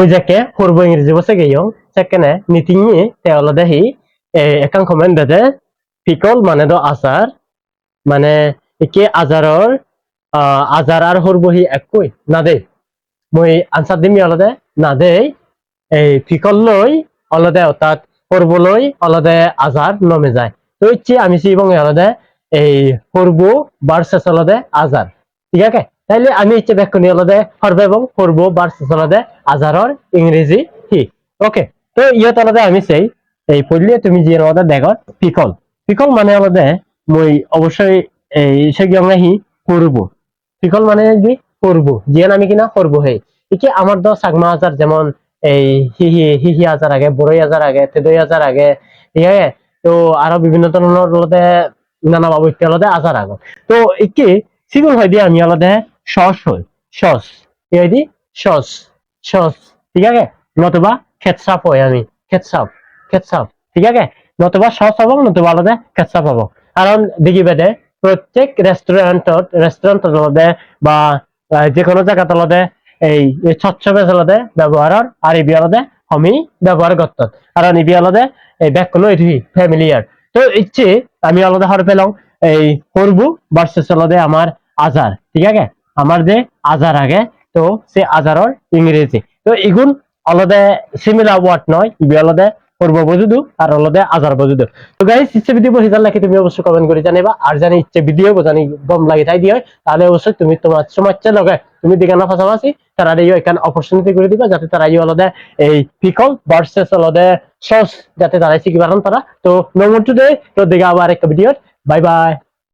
Mujake hurbo Inggris bose geyong sekene nitingi te olode hi e ekang komen dede মানে do asar মানে একে আজারর আজার আর হরবো হি একই না দে মই আনসার দিমি অলদে না দে এই ফিকল লই অলদে অর্থাৎ হরবো লই অলদে আজার নমে যায়। তো ইচ্ছে আমি সিবং অলদে, এই হরবো ভার্সেস অলদে আজার ঠিক আছে? তাইলে আমি ইচ্ছে ব্যাখ্যানি অলদে হরবে এবং হরবো ভার্সেস অলদে আজারর ইংরেজি হি। ওকে তো ইয়ত অলদে আমি সেই, এই পড়লে তুমি যে অলদে দেখো, পিকল। পিকল মানে অলদে মই অবশ্যই এই সেগিয়ং হি করব। পিকল মানে কি? করব। জিয়ান আমি কিনা করব হে। ইকে আমার দ সাগমা আজার যেমন এই হিহি হিহি আজার আগে বড়ই আজার আগে তেদই আজার আগে আছে তো আরও বিভিন্ন ধরনের অলদে নানা বাবু অলদে আজার আগে। তো ইকে সিগুল হয় দিয়ে আমি অলদে সস হই সস। কি হয় সস। সস। ঠিক আছে? নতুবা খেতসাপ হয় আমি। খেতসাপ খেতসাপ ঠিক আছে? নতুবা সস হব, নতুবা আলাদা কেচাপ হব। কারণ দেখি বেদে প্রত্যেক রেস্টুরেন্টত রেস্টুরেন্টত আলাদা বা যে কোনো জায়গাত এই এই স্বচ্ছ বেজ আলাদা ব্যবহারের আর ইবি আলাদা আমি ব্যবহার করত কারণ ইবি আলাদা এই ব্যাক কোনো এটি ফ্যামিলিয়ার তো ইচ্ছে, আমি আলাদা হার পেলাম এই করব ভার্সেস আলাদা আমার আজার ঠিক আছে? আমার যে আজার আগে, তো সে আজারর ইংরেজি তো এগুন আলাদা সিমিলার ওয়ার্ড নয় ইবি আলাদা করব বুঝুদু আর আলাদা আজার বুঝুদু তো গাইস ইচ্ছে ভিডিও বহিদার লাগে তুমি অবশ্যই কমেন্ট করে জানিবা আর জানি ইচ্ছে ভিডিও জানি গম লাগে তাই দিয়ে তাহলে অবশ্যই তুমি তোমার সমস্যা লগে, তুমি দিকে না ফাঁসাফাঁসি তারা এই এখান অপরচুনিটি করে দিবা, যাতে তারা এই আলাদা এই পিকল ভার্সেস আলাদা সস যাতে তারা শিখি পারেন তারা তো নো মোর টুডে তো দিকে আবার একটা ভিডিও বাই বাই